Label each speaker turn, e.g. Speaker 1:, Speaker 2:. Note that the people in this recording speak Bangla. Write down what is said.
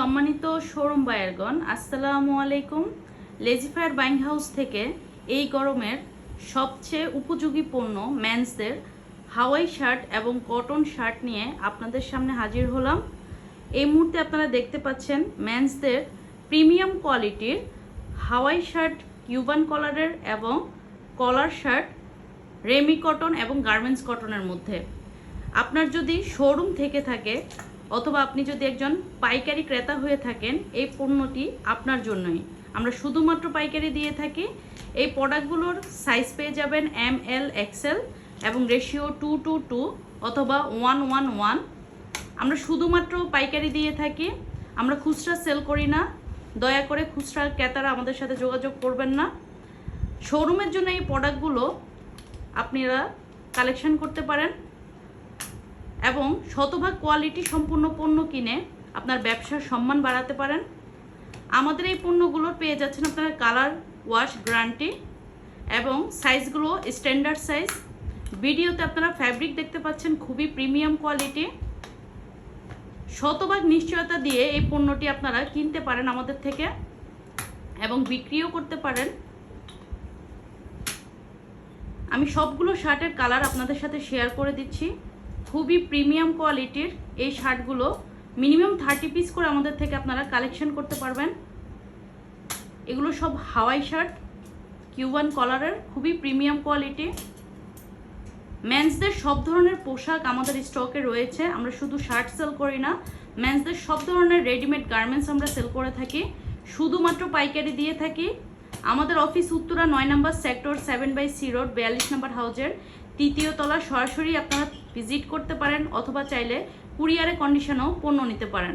Speaker 1: সম্মানিত শোরুম বায়ারগণ, আসসালামু আলাইকুম। লেজিফায়ার বাইং হাউস থেকে এই গরমের সবচেয়ে উপযোগী পণ্য ম্যান্সদের হাওয়াই শার্ট এবং কটন শার্ট নিয়ে আপনাদের সামনে হাজির হলাম। এই মুহূর্তে আপনারা দেখতে পাচ্ছেন ম্যান্সদের প্রিমিয়াম কোয়ালিটির হাওয়াই শার্ট কিউবান কলারের এবং কলার শার্ট, রেমি কটন এবং গার্মেন্টস কটনের মধ্যে। আপনার যদি শোরুম থেকে থাকে অথবা আপনি যদি একজন পাইকারি ক্রেতা হয়ে থাকেন, এই পণ্যটি আপনার জন্যই। আমরা শুধুমাত্র পাইকারি দিয়ে থাকি। এই প্রোডাক্টগুলোর সাইজ পেয়ে যাবেন এম এল এক্সেল এবং রেশিও টু টু টু অথবা ওয়ান ওয়ান ওয়ান আমরা শুধুমাত্র পাইকারি দিয়ে থাকি। আমরা খুচরা সেল করি না। দয়া করে খুচরা ক্রেতারা আমাদের সাথে যোগাযোগ করবেন না। শোরুমের জন্য এই প্রোডাক্টগুলো আপনারা কালেকশন করতে পারেন। এবং শতভাগ কোয়ালিটি সম্পূর্ণ পণ্য কিনে আপনার ব্যবসার সম্মান বাড়াতে পারেন। আমাদের এই পণ্যগুলোর পেয়ে যাচ্ছেন আপনারা কালার ওয়াশ গ্যারান্টি এবং সাইজগুলো স্ট্যান্ডার্ড সাইজ ভিডিওতে আপনারা ফ্যাব্রিক দেখতে পাচ্ছেন, খুবই প্রিমিয়াম কোয়ালিটি শতভাগ নিশ্চয়তা দিয়ে এই পণ্যটি আপনারা কিনতে পারেন আমাদের থেকে এবং বিক্রিও করতে পারেন। আমি সবগুলো শার্টের কালার আপনাদের সাথে শেয়ার করে দিচ্ছি। খুবই প্রিমিয়াম কোয়ালিটির এই শার্টগুলো মিনিমাম থার্টি পিস করে আমাদের থেকে আপনারা কালেকশন করতে পারবেন। এগুলো সব হাওয়াই শার্ট কিউবান কলারের খুবই প্রিমিয়াম কোয়ালিটি মেন্সদের সব ধরনের পোশাক আমাদের স্টকে রয়েছে, আমরা শুধু শার্ট সেল করি না। মেন্সদের সব ধরনের রেডিমেড গার্মেন্টস আমরা সেল করে থাকি, শুধুমাত্র পাইকারি দিয়ে থাকি। আমাদের অফিস উত্তরা নয় number sector seven by C road বিয়াল্লিশ নম্বর হাউজের তৃতীয় তলা সরাসরি আপনারা ভিজিট করতে পারেন অথবা চাইলে কুরিয়ারে কন্ডিশনেও পণ্য নিতে পারেন।